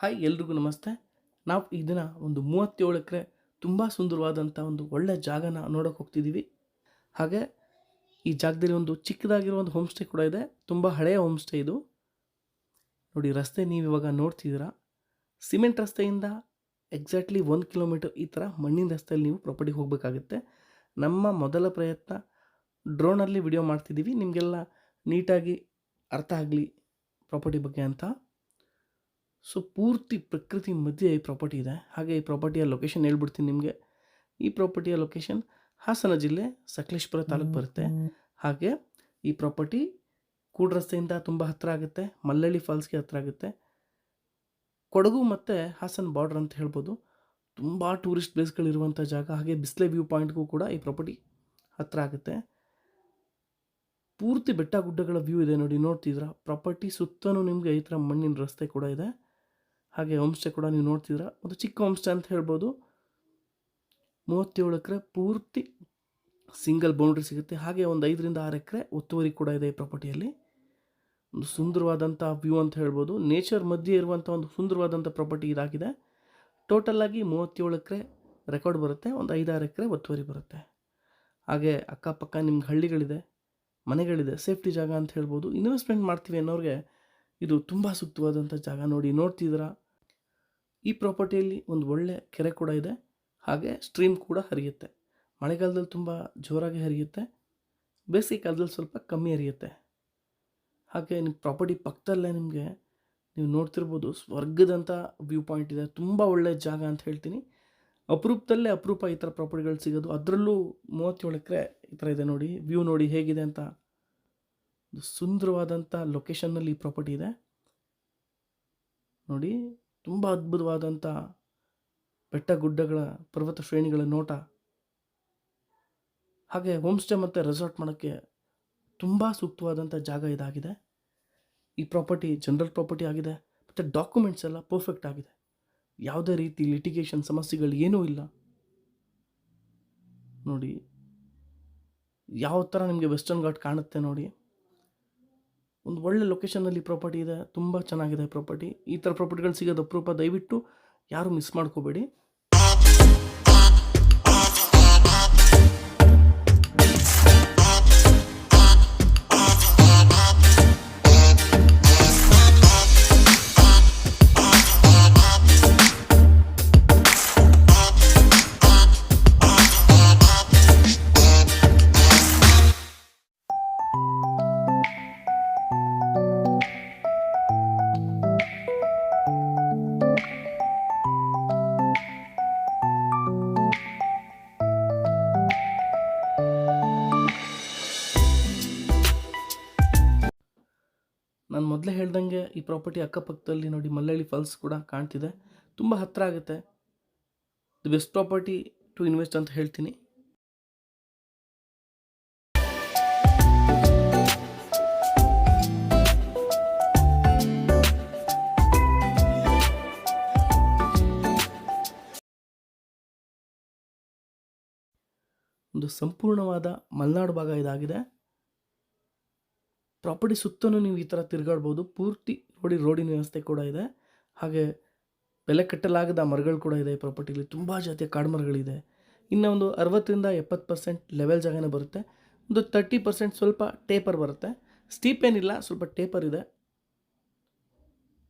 Hi ಎಲ್ರಿಗೂ ನಮಸ್ತೆ. ನಾವು ಈ ದಿನ ಒಂದು ಮೂವತ್ತೇಳು ಎಕರೆ ತುಂಬ ಸುಂದರವಾದಂಥ ಒಂದು ಒಳ್ಳೆ ಜಾಗನ ನೋಡೋಕೆ ಹೋಗ್ತಿದ್ದೀವಿ ಹಾಗೆ ಈ ಜಾಗದಲ್ಲಿ ಒಂದು ಚಿಕ್ಕದಾಗಿರೋ ಒಂದು ಹೋಮ್ ಸ್ಟೇ ಕೂಡ ಇದೆ. ತುಂಬ ಹಳೆಯ ಹೋಮ್ ಸ್ಟೇ ಇದು. ನೋಡಿ, ರಸ್ತೆ ನೀವು ಇವಾಗ ನೋಡ್ತಿದ್ದೀರಾ. ಸಿಮೆಂಟ್ ರಸ್ತೆಯಿಂದ ಎಕ್ಸಾಕ್ಟ್ಲಿ ಒಂದು ಕಿಲೋಮೀಟರ್ ಈ ಥರ ಮಣ್ಣಿನ ರಸ್ತೆಯಲ್ಲಿ ನೀವು ಪ್ರಾಪರ್ಟಿಗೆ ಹೋಗಬೇಕಾಗುತ್ತೆ. ನಮ್ಮ ಮೊದಲ ಪ್ರಯತ್ನ ಡ್ರೋನಲ್ಲಿ ವಿಡಿಯೋ ಮಾಡ್ತಿದ್ದೀವಿ ನಿಮಗೆಲ್ಲ ನೀಟಾಗಿ ಅರ್ಥ ಆಗಲಿ ಪ್ರಾಪರ್ಟಿ ಬಗ್ಗೆ ಅಂತ. ಸೊ ಪೂರ್ತಿ ಪ್ರಕೃತಿ ಮಧ್ಯೆ ಈ ಪ್ರಾಪರ್ಟಿ ಇದೆ. ಹಾಗೆ ಈ ಪ್ರಾಪರ್ಟಿಯ ಲೊಕೇಶನ್ ಹೇಳ್ಬಿಡ್ತೀನಿ ನಿಮಗೆ. ಈ ಪ್ರಾಪರ್ಟಿಯ ಲೊಕೇಶನ್ ಹಾಸನ ಜಿಲ್ಲೆ ಸಕಲೇಶ್ಪುರ ತಾಲೂಕು ಬರುತ್ತೆ. ಹಾಗೆ ಈ ಪ್ರಾಪರ್ಟಿ ಕೂಡ್ ರಸ್ತೆಯಿಂದ ತುಂಬ ಹತ್ತಿರ ಆಗುತ್ತೆ. ಮಲ್ಲಳ್ಳಿ ಫಾಲ್ಸ್ಗೆ ಹತ್ತಿರ ಆಗುತ್ತೆ. ಕೊಡಗು ಮತ್ತು ಹಾಸನ ಬಾರ್ಡರ್ ಅಂತ ಹೇಳ್ಬೋದು. ತುಂಬ ಟೂರಿಸ್ಟ್ ಪ್ಲೇಸ್ಗಳಿರುವಂಥ ಜಾಗ. ಹಾಗೆ ಬಿಸ್ಲೆ ವ್ಯೂ ಪಾಯಿಂಟ್ಗೂ ಕೂಡ ಈ ಪ್ರಾಪರ್ಟಿ ಹತ್ತಿರ ಆಗುತ್ತೆ. ಪೂರ್ತಿ ಬೆಟ್ಟ ಗುಡ್ಡಗಳ ವ್ಯೂ ಇದೆ ನೋಡಿ ನೋಡ್ತಿದ್ರ ಪ್ರಾಪರ್ಟಿ ಸುತ್ತಲೂ ನಿಮಗೆ ಈ ಥರ ಮಣ್ಣಿನ ರಸ್ತೆ ಕೂಡ ಇದೆ. ಹಾಗೆ ಹೋಮ್ ಸ್ಟೇ ಕೂಡ ನೀವು ನೋಡ್ತಿದ್ರ ಒಂದು ಚಿಕ್ಕ ಹೋಮ್ ಸ್ಟೇ ಅಂತ ಹೇಳ್ಬೋದು. ಮೂವತ್ತೇಳು ಎಕರೆ ಪೂರ್ತಿ ಸಿಂಗಲ್ ಬೌಂಡ್ರಿ ಸಿಗುತ್ತೆ. ಹಾಗೆ ಒಂದು ಐದರಿಂದ ಆರು ಎಕರೆ ಒತ್ತುವರಿ ಕೂಡ ಇದೆ ಈ ಪ್ರಾಪರ್ಟಿಯಲ್ಲಿ ಒಂದು ಸುಂದರವಾದಂಥ ವ್ಯೂ ಅಂತ ಹೇಳ್ಬೋದು. ನೇಚರ್ ಮಧ್ಯೆ ಇರುವಂಥ ಒಂದು ಸುಂದರವಾದಂಥ ಪ್ರಾಪರ್ಟಿ ಇದಾಗಿದೆ. ಟೋಟಲ್ ಆಗಿ ಮೂವತ್ತೇಳು ಎಕರೆ ರೆಕಾರ್ಡ್ ಬರುತ್ತೆ. ಒಂದು ಐದಾರು ಎಕರೆ ಒತ್ತುವರಿ ಬರುತ್ತೆ. ಹಾಗೆ ಅಕ್ಕಪಕ್ಕ ನಿಮ್ಗೆ ಹಳ್ಳಿಗಳಿದೆ, ಮನೆಗಳಿದೆ ಸೇಫ್ಟಿ ಜಾಗ ಅಂತ ಹೇಳ್ಬೋದು. ಇನ್ವೆಸ್ಟ್ಮೆಂಟ್ ಮಾಡ್ತೀವಿ ಅನ್ನೋರಿಗೆ ಇದು ತುಂಬ ಸೂಕ್ತವಾದಂಥ ಜಾಗ ನೋಡಿ ನೋಡ್ತಿದ್ದೀರಾ? ಈ ಪ್ರಾಪರ್ಟಿಯಲ್ಲಿ ಒಂದು ಒಳ್ಳೆ ಕೆರೆ ಕೂಡ ಇದೆ. ಹಾಗೆ ಸ್ಟ್ರೀಮ್ ಕೂಡ ಹರಿಯುತ್ತೆ. ಮಳೆಗಾಲದಲ್ಲಿ ತುಂಬ ಜೋರಾಗಿ ಹರಿಯುತ್ತೆ. ಬೇಸಿಗೆ ಕಾಲದಲ್ಲಿ ಸ್ವಲ್ಪ ಕಮ್ಮಿ ಹರಿಯುತ್ತೆ. ಹಾಗೆ ನಿಮ್ಮ ಪ್ರಾಪರ್ಟಿ ಪಕ್ಕದಲ್ಲೇ ನಿಮಗೆ ನೀವು ನೋಡ್ತಿರ್ಬೋದು ಸ್ವರ್ಗದಂಥ ವ್ಯೂ ಪಾಯಿಂಟ್ ಇದೆ. ತುಂಬ ಒಳ್ಳೆಯ ಜಾಗ ಅಂತ ಹೇಳ್ತೀನಿ. ಅಪರೂಪದಲ್ಲೇ ಅಪರೂಪ ಈ ಥರ ಪ್ರಾಪರ್ಟಿಗಳು ಸಿಗೋದು. ಅದರಲ್ಲೂ ಮೂವತ್ತೇಳು ಎಕರೆ ಈ ಥರ ಇದೆ ನೋಡಿ. ವ್ಯೂ ನೋಡಿ ಹೇಗಿದೆ ಅಂತ ಸುಂದರವಾದಂಥ ಲೊಕೇಶನ್ನಲ್ಲಿ ಈ ಪ್ರಾಪರ್ಟಿ ಇದೆ. ನೋಡಿ, ತುಂಬ ಅದ್ಭುತವಾದಂಥ ಬೆಟ್ಟ ಗುಡ್ಡಗಳ ಪರ್ವತ ಶ್ರೇಣಿಗಳ ನೋಟ. ಹಾಗೆ ಹೋಮ್ ಸ್ಟೇ ಮತ್ತು ರೆಸಾರ್ಟ್ ಮಾಡೋಕ್ಕೆ ತುಂಬ ಸೂಕ್ತವಾದಂಥ ಜಾಗ ಇದಾಗಿದೆ. ಈ ಪ್ರಾಪರ್ಟಿ ಜನರಲ್ ಪ್ರಾಪರ್ಟಿ ಆಗಿದೆ. ಮತ್ತು ಡಾಕ್ಯುಮೆಂಟ್ಸ್ ಎಲ್ಲ ಪರ್ಫೆಕ್ಟ್ ಆಗಿದೆ. ಯಾವುದೇ ರೀತಿ ಲಿಟಿಗೇಷನ್ ಸಮಸ್ಯೆಗಳು ಏನೂ ಇಲ್ಲ. ನೋಡಿ, ಯಾವ ಥರ ನಿಮಗೆ ವೆಸ್ಟರ್ನ್ ಘಾಟ್ ಕಾಣುತ್ತೆ ನೋಡಿ. ಒಂದು ಒಳ್ಳೆ ಲೊಕೇಶನಲ್ಲಿ ಪ್ರಾಪರ್ಟಿ ಇದೆ, ತುಂಬ ಚೆನ್ನಾಗಿದೆ ಪ್ರಾಪರ್ಟಿ ಈ ಥರ ಪ್ರಾಪರ್ಟಿಗಳು ಸಿಗೋದು ಅಪರೂಪ. ದಯವಿಟ್ಟು ಯಾರೂ ಮಿಸ್ ಮಾಡ್ಕೋಬೇಡಿ. ಮೊದಲೇ ಹೇಳ್ದಂಗೆ ಈ ಪ್ರಾಪರ್ಟಿ ಅಕ್ಕಪಕ್ಕದಲ್ಲಿ ನೋಡಿ ಮಲ್ಲಳ್ಳಿ ಫಾಲ್ಸ್ ಕೂಡ ಕಾಣ್ತಿದೆ. ತುಂಬ ಹತ್ತಿರ ಆಗುತ್ತೆ. The best property to invest ಅಂತ ಹೇಳ್ತೀನಿ. ಒಂದು ಸಂಪೂರ್ಣವಾದ ಮಲೆನಾಡು ಭಾಗ ಇದಾಗಿದೆ. ಪ್ರಾಪರ್ಟಿ ಸುತ್ತಲೂ ನೀವು ಈ ಥರ ತಿರುಗಾಡ್ಬೋದು. ಪೂರ್ತಿ ರೋಡಿ ರೋಡಿನ ವ್ಯವಸ್ಥೆ ಕೂಡ ಇದೆ. ಹಾಗೆ ಬೆಲೆ ಕಟ್ಟಲಾಗದ ಮರಗಳು ಕೂಡ ಇದೆ ಈ ಪ್ರಾಪರ್ಟಿಲಿ. ತುಂಬ ಜಾತಿಯ ಕಾಡು ಮರಗಳಿದೆ. ಇನ್ನು ಒಂದು ಅರವತ್ತರಿಂದ ಎಪ್ಪತ್ತು ಪರ್ಸೆಂಟ್ ಲೆವೆಲ್ ಜಾಗನೇ ಬರುತ್ತೆ. ಒಂದು ತರ್ಟಿ ಪರ್ಸೆಂಟ್ ಸ್ವಲ್ಪ ಟೇಪರ್ ಬರುತ್ತೆ. ಸ್ಟೀಪ್ ಏನಿಲ್ಲ, ಸ್ವಲ್ಪ ಟೇಪರ್ ಇದೆ.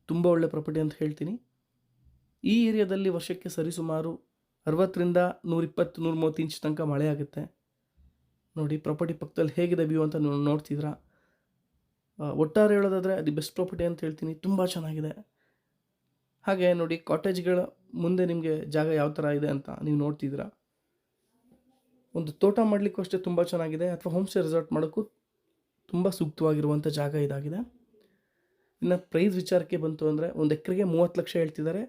ತುಂಬ ಒಳ್ಳೆ ಪ್ರಾಪರ್ಟಿ ಅಂತ ಹೇಳ್ತೀನಿ. ಈ ಏರಿಯಾದಲ್ಲಿ ವರ್ಷಕ್ಕೆ ಸರಿಸುಮಾರು ಅರವತ್ತರಿಂದ ನೂರಿಪ್ಪತ್ತು ನೂರ ಮೂವತ್ತು ಇಂಚ್ ತನಕ ಮಳೆ ಆಗುತ್ತೆ. ನೋಡಿ, ಪ್ರಾಪರ್ಟಿ ಪಕ್ಕದಲ್ಲಿ ಹೇಗಿದೆ ವ್ಯೂ ಅಂತ ನೀವು ನೋಡ್ತಿದ್ರಾ ಒಟ್ಟಾರೆ ಹೇಳೋದಾದರೆ ದಿ ಬೆಸ್ಟ್ ಪ್ರಾಪರ್ಟಿ ಅಂತ ಹೇಳ್ತೀನಿ. ತುಂಬ ಚೆನ್ನಾಗಿದೆ. ಹಾಗೆ ನೋಡಿ ಕಾಟೇಜ್ಗಳ ಮುಂದೆ ನಿಮಗೆ ಜಾಗ ಯಾವ ಥರ ಇದೆ ಅಂತ ನೀವು ನೋಡ್ತಿದ್ದೀರಾ. ಒಂದು ತೋಟ ಮಾಡಲಿಕ್ಕೂ ಅಷ್ಟೇ ತುಂಬ ಚೆನ್ನಾಗಿದೆ. ಅಥವಾ ಹೋಮ್ ಸ್ಟೇ ರೆಸಾರ್ಟ್ ಮಾಡೋಕ್ಕೂ ತುಂಬ ಸೂಕ್ತವಾಗಿರುವಂಥ ಜಾಗ ಇದಾಗಿದೆ. ಇನ್ನು ಪ್ರೈಸ್ ವಿಚಾರಕ್ಕೆ ಬಂತು ಅಂದರೆ ಒಂದು ಎಕರೆಗೆ ಮೂವತ್ತು ಲಕ್ಷ ಹೇಳ್ತಿದ್ದಾರೆ.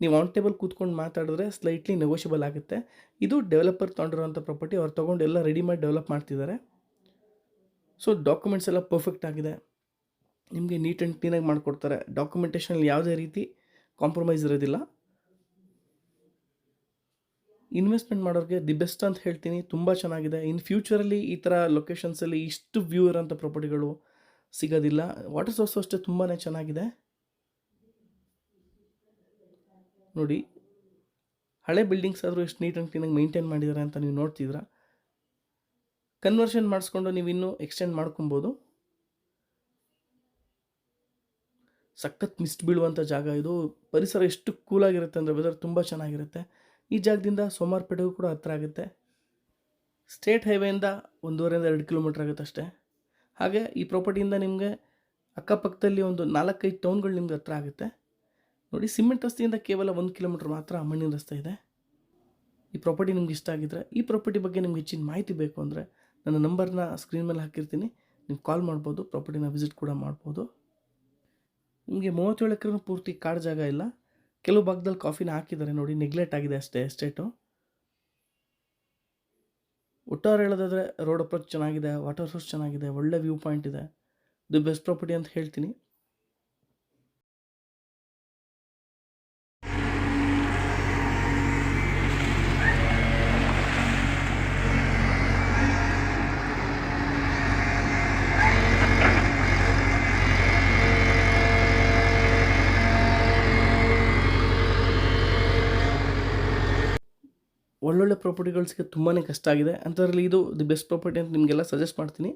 ನೀವು ಆನ್ ಟೇಬಲ್ ಕೂತ್ಕೊಂಡು ಮಾತಾಡಿದ್ರೆ ಸ್ಲೈಟ್ಲಿ ನೆಗೋಷಿಯಬಲ್ ಆಗುತ್ತೆ. ಇದು ಡೆವಲಪರ್ ತೊಗೊಂಡಿರೋಂಥ ಪ್ರಾಪರ್ಟಿ ಅವ್ರು ತೊಗೊಂಡು ಎಲ್ಲ ರೆಡಿ ಡೆವಲಪ್ ಮಾಡ್ತಿದ್ದಾರೆ. ಸೊ ಡಾಕ್ಯುಮೆಂಟ್ಸ್ ಎಲ್ಲ ಪರ್ಫೆಕ್ಟ್ ಆಗಿದೆ. ನಿಮಗೆ ನೀಟ್ ಆ್ಯಂಡ್ ಕ್ಲೀನಾಗಿ ಮಾಡಿಕೊಡ್ತಾರೆ. ಡಾಕ್ಯುಮೆಂಟೇಷನಲ್ಲಿ ಯಾವುದೇ ರೀತಿ ಕಾಂಪ್ರಮೈಸ್ ಇರೋದಿಲ್ಲ. ಇನ್ವೆಸ್ಟ್ಮೆಂಟ್ ಮಾಡೋರಿಗೆ ದಿ ಬೆಸ್ಟ್ ಅಂತ ಹೇಳ್ತೀನಿ. ತುಂಬ ಚೆನ್ನಾಗಿದೆ. ಇನ್ ಫ್ಯೂಚರಲ್ಲಿ ಈ ಥರ ಲೊಕೇಶನ್ಸಲ್ಲಿ ಇಷ್ಟು ವ್ಯೂ ಇರೋಂಥ ಪ್ರಾಪರ್ಟಿಗಳು ಸಿಗೋದಿಲ್ಲ. ವಾಟರ್ ಸೋರ್ಸು ಅಷ್ಟೇ ತುಂಬಾ ಚೆನ್ನಾಗಿದೆ. ನೋಡಿ, ಹಳೆ ಬಿಲ್ಡಿಂಗ್ಸ್ ಆದರೂ ಎಷ್ಟು ನೀಟ್ ಆ್ಯಂಡ್ ಕ್ಲೀನಾಗಿ ಮೇಂಟೈನ್ ಮಾಡಿದ್ದಾರೆ ಅಂತ ನೀವು ನೋಡ್ತಿದ್ದೀರಾ? ಕನ್ವರ್ಷನ್ ಮಾಡಿಸ್ಕೊಂಡು ನೀವು ಇನ್ನೂ ಎಕ್ಸ್ಟೆಂಡ್ ಮಾಡ್ಕೊಬೋದು. ಸಖತ್ ಮಿಸ್ಟ್ ಬೀಳುವಂಥ ಜಾಗ ಇದು. ಪರಿಸರ ಎಷ್ಟು ಕೂಲಾಗಿರುತ್ತೆ ಅಂದರೆ ವೆದರ್ ತುಂಬ ಚೆನ್ನಾಗಿರುತ್ತೆ. ಈ ಜಾಗದಿಂದ ಸೋಮಾರ್ಪೇಟೆಗೂ ಕೂಡ ಹತ್ತಿರ ಆಗುತ್ತೆ. ಸ್ಟೇಟ್ ಹೈವೇಯಿಂದ ಒಂದೂವರೆಯಿಂದ ಎರಡು ಕಿಲೋಮೀಟ್ರ್ ಆಗುತ್ತೆ ಅಷ್ಟೇ. ಹಾಗೆ ಈ ಪ್ರಾಪರ್ಟಿಯಿಂದ ನಿಮಗೆ ಅಕ್ಕಪಕ್ಕದಲ್ಲಿ ಒಂದು ನಾಲ್ಕೈದು ಟೌನ್ಗಳು ನಿಮ್ಗೆ ಹತ್ತಿರ ಆಗುತ್ತೆ. ನೋಡಿ ಸಿಮೆಂಟ್ ರಸ್ತೆಯಿಂದ ಕೇವಲ ಒಂದು ಕಿಲೋಮೀಟ್ರ್ ಮಾತ್ರ ಮಣ್ಣಿನ ರಸ್ತೆ ಇದೆ. ಈ ಪ್ರಾಪರ್ಟಿ ನಿಮ್ಗೆ ಇಷ್ಟ ಆಗಿದ್ರೆ, ಈ ಪ್ರಾಪರ್ಟಿ ಬಗ್ಗೆ ನಿಮ್ಗೆ ಹೆಚ್ಚಿನ ಮಾಹಿತಿ ಬೇಕು ಅಂದರೆ ನನ್ನ ನಂಬರ್ನ ಸ್ಕ್ರೀನ್ ಮೇಲೆ ಹಾಕಿರ್ತೀನಿ. ನೀವು ಕಾಲ್ ಮಾಡ್ಬೋದು ಪ್ರಾಪರ್ಟಿನ ವಿಸಿಟ್ ಕೂಡ ಮಾಡ್ಬೋದು. ನಿಮಗೆ ಮೂವತ್ತೇಳು ಎಕರೆ ಪೂರ್ತಿ ಕಾಡು ಜಾಗ ಇಲ್ಲ. ಕೆಲವು ಭಾಗದಲ್ಲಿ ಕಾಫಿನ ಹಾಕಿದ್ದಾರೆ ನೋಡಿ ನೆಗ್ಲೆಕ್ಟ್ ಆಗಿದೆ ಅಷ್ಟೇ ಎಸ್ಟೇಟು ಒಟ್ಟಾರೆ ಹೇಳೋದಾದರೆ ರೋಡ್ ಅಪ್ರೋಚ್ ಚೆನ್ನಾಗಿದೆ ವಾಟರ್ ಸೋರ್ಸ್ ಚೆನ್ನಾಗಿದೆ, ಒಳ್ಳೆ ವ್ಯೂ ಪಾಯಿಂಟ್ ಇದೆ ದಿ ಬೆಸ್ಟ್ ಪ್ರಾಪರ್ಟಿ ಅಂತ ಹೇಳ್ತೀನಿ. ಒಳ್ಳೊಳ್ಳೆ ಪ್ರಾಪರ್ಟಿಗಳ್ಸ್ಗೆ ತುಂಬಾ ಕಷ್ಟ ಆಗಿದೆ. ಅಂಥದ್ರಲ್ಲಿ ಇದು ದಿ ಬೆಸ್ಟ್ ಪ್ರಾಪರ್ಟಿ ಅಂತ ನಿಮಗೆಲ್ಲ ಸಜೆಸ್ಟ್ ಮಾಡ್ತೀನಿ.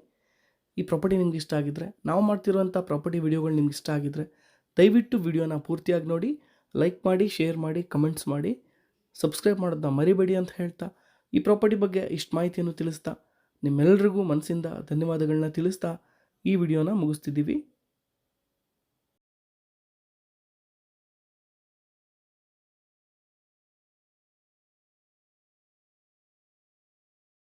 ಈ ಪ್ರಾಪರ್ಟಿ ನಿಮ್ಗೆ ಇಷ್ಟ ಆಗಿದ್ದರೆ ನಾವು ಮಾಡ್ತಿರುವಂಥ ಪ್ರಾಪರ್ಟಿ ವಿಡಿಯೋಗಳು ನಿಮ್ಗೆ ಇಷ್ಟ ಆಗಿದ್ದರೆ ದಯವಿಟ್ಟು ವಿಡಿಯೋನ ಪೂರ್ತಿಯಾಗಿ ನೋಡಿ ಲೈಕ್ ಮಾಡಿ ಶೇರ್ ಮಾಡಿ ಕಮೆಂಟ್ಸ್ ಮಾಡಿ. ಸಬ್ಸ್ಕ್ರೈಬ್ ಮಾಡೋದನ್ನ ಮರಿಬೇಡಿ ಅಂತ ಹೇಳ್ತಾ, ಈ ಪ್ರಾಪರ್ಟಿ ಬಗ್ಗೆ ಇಷ್ಟು ಮಾಹಿತಿಯನ್ನು ತಿಳಿಸ್ತಾ ನಿಮ್ಮೆಲ್ಲರಿಗೂ ಮನಸ್ಸಿಂದ ಧನ್ಯವಾದಗಳನ್ನ ತಿಳಿಸ್ತಾ, ಈ ವಿಡಿಯೋನ ಮುಗಿಸ್ತಿದ್ದೀವಿ.